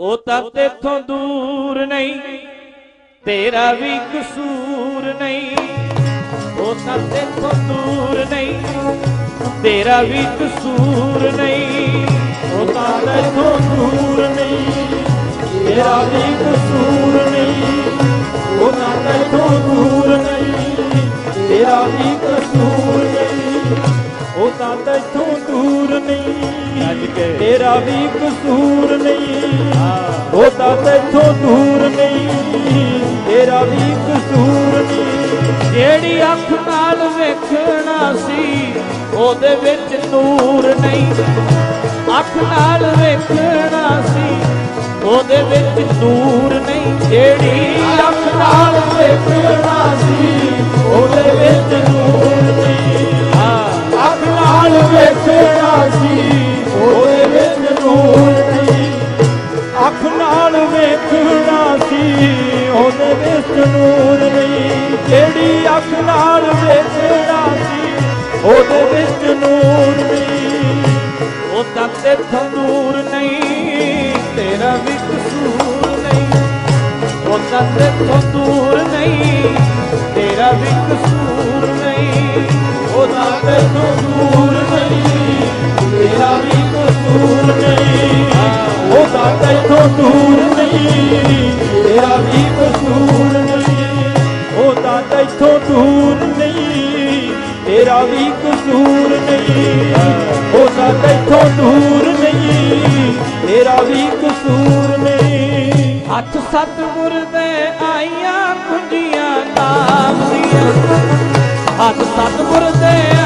ਉਹ ਤਾਂ ਤੇਥੋਂ ਦੂਰ ਨਹੀਂ, ਤੇਰਾ ਵੀ ਕਸੂਰ ਨਹੀਂ। ਉਹ ਤਾਂ ਤੇਥੋਂ ਦੂਰ ਨਹੀਂ, ਤੇਰਾ ਵੀ ਕਸੂਰ ਨਹੀਂ। ਉਹ ਤਾਂ ਤੈਥੋਂ ਦੂਰ ਨਹੀਂ, ਤੇਰਾ ਵੀ ਕਸੂਰ ਨਹੀਂ। ਉਹ ਤਾਂ ਤੈਥੋਂ ਦੂਰ ਨਹੀਂ, ਤੇਰਾ ਵੀ ਕਸੂਰ ਨਹੀਂ। ਉਹ ਤਾਂ ਤੈਥੋਂ ਅੱਜ ਵੀ ਕਸੂਰ ਨਹੀਂ ਉਹ ਤਾਂ ਦੂਰ ਨਹੀਂ, ਤੇਰਾ ਵੀ ਕਸੂਰ ਨਹੀਂ। ਜਿਹੜੀ ਅੱਖ ਨਾਲ ਵੇਖਣਾ ਸੀ, ਉਹਦੇ ਵਿੱਚ ਨੂਰ ਨਹੀਂ। ਅੱਖ ਨਾਲ ਵੇਖਣਾ ਸੀ, ਉਹਦੇ ਵਿੱਚ ਨੂਰ ਨਹੀਂ। ਜਿਹੜੀ ਅੱਖ ਨਾਲ ਵੇਖਣਾ ਸੀ ਅੱਖ ਨਾਲ ਵੇਖਣਾ ਸੀ, ਉਹਦੇ ਵਿੱਚ ਨੂਰ ਨਹੀਂ ਉਹ ਤਾਂ ਤੇਥੋਂ ਦੂਰ ਨਹੀਂ, ਤੇਰਾ ਵੀ ਕਸੂਰ ਨਹੀਂ। ਉਹ ਤਾਂ ਤੇਥੋਂ ਦੂਰ ਨਹੀਂ, ਤੇਰਾ ਵੀ ਕਸੂਰ ਨਹੀਂ। ਉਹ ਤਾਂ ਤੈਨੂੰ ਦੂਰ ਤੈਨੂੰ ਦੂਰ ਨਹੀਂ, ਤੇਰਾ ਵੀ ਕਸੂਰ ਨਹੀਂ। ਉਹ ਤਾਂ ਤੈਨੂੰ ਦੂਰ ਨਹੀਂ, ਤੇਰਾ ਵੀ ਕਸੂਰ ਨਹੀਂ। ਹੱਥ ਸਤਿਗੁਰ ਦੇ ਆਈਆਂ ਕੁੰਜੀਆਂ ਨਾਮ ਦੀਆਂ। ਹੱਥ ਸਤਿਗੁਰ ਦੇ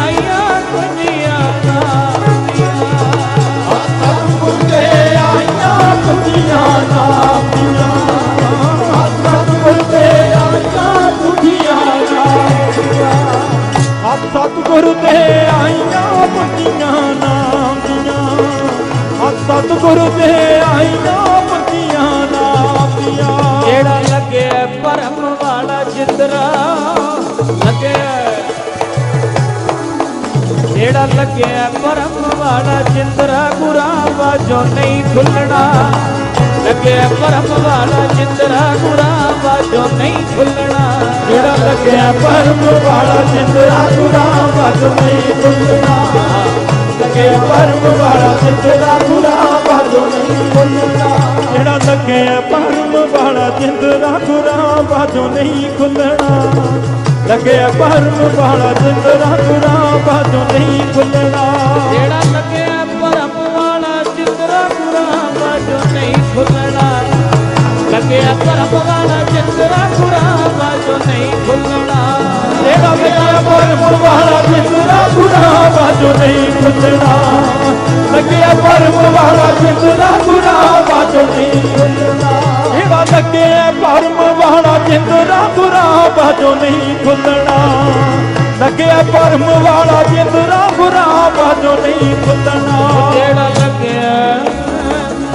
ਸਤਿਗੁਰ ਦੇ ਆਈਆਂ ਕੁੰਜੀਆਂ ਨਾਮ ਦੀਆਂ ਸਤਿਗੁਰ ਦੇ ਆਈਆਂ ਕੁੰਜੀਆਂ ਨਾਮ ਦੀਆਂ ਜਿਹੜਾ ਲੱਗਿਆ ਪਰਮ ਵਾਲਾ ਜਿੰਦਰਾ? ਲੱਗਿਆ। ਜਿਹੜਾ ਲੱਗਿਆ ਪਰਮ ਵਾਲਾ ਜਿੰਦਰਾ? ਗੁਰਾਂ ਵਾਜੋ ਨਹੀਂ ਖੁੱਲਣਾ। ਲੱਗਿਆ ਪਰਮ ਵਾਲਾ ਜਿੰਦਰਾ ਗੁਰਾਂ ਵਾਜੋ ਨਹੀਂ ਖੁੱਲਣਾ ਜਿਹੜਾ ਲੱਗਿਆ ਪਰਮ ਵਾਲਾ ਜਿੰਦਰਾ ਗੁਰਾ ਵੱਜ ਨਹੀਂ ਖੁੱਲਣਾ ਲੱਗਿਆ ਪਰਮ ਵਾਲਾ ਜਿੰਦਰਾ ਗੁਰਾ ਵੱਜ ਨਹੀਂ ਖੁੱਲਣਾ ਜਿਹੜਾ ਲੱਗਿਆ ਪਰਮ ਵਾਲਾ ਜਿੰਦਰਾ ਗੁਰਾ ਵੱਜ ਨਹੀਂ ਖੁੱਲਣਾ ਲੱਗਿਆ ਪਰਮ ਵਾਲਾ ਜਿੰਦਰਾ ਗੁਰਾ ਵੱਜ ਨਹੀਂ ਖੁੱਲਣਾ ਜਿਹੜਾ ਲੱਗਿਆ ਲੱਗਿਆ ਪਰਮ ਵਾਲਾ ਜਿੰਦਰਾ ਗੁਰਾ ਵੱਜ ਨਹੀਂ ਖੁੱਲਣਾ ਲੱਗਿਆ ਪਰਮ ਵਾਲਾ ਜਿੰਦਰਾ ਗੁਰਾ ਵੱਜ ਨਹੀਂ ਖੁੱਲਣਾ ਜਿਹੜਾ ਲੱਗਿਆ ਪਰਮ ਵਾਲਾ ਜਿੰਦਰਾ ਗੁਰਾ ਬਾਜੋ ਨਹੀਂ ਖੁੱਲਣਾ ਲੱਗਿਆ ਪਰਮ ਵਾਲਾ ਜਿੰਦਰਾ ਬੁਰਾ ਬਾਜੋ ਨਹੀਂ ਖੁੱਲਣਾ ਜਿਹੜਾ ਲੱਗਿਆ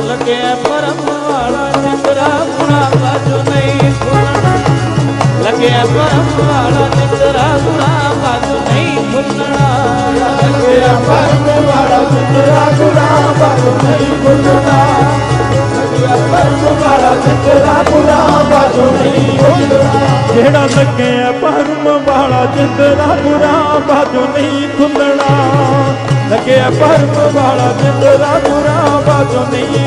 ਲੱਗਿਆ ਪਰਮ ਵਾਲਾ ਜਿੰਦਰਾ ਗੁਰਾਂ ਵਾਜੋ ਨਹੀਂ ਖੁੱਲਣਾ ਲੱਗਿਆ ਪਰਮ ਵਾਲਾ ਜਿਹੜਾ ਲੱਗਿਆ ਪਰਮ ਵਾਲਾ ਜਿੰਦਰਾ ਗੁਰਾ ਵੱਜ ਨਹੀਂ ਖੁੱਲਣਾ। ਲੱਗਿਆ ਪਰਮ ਵਾਲਾ ਜਿੰਦਰਾ ਗੁਰਾ ਵੱਜ ਨਹੀਂ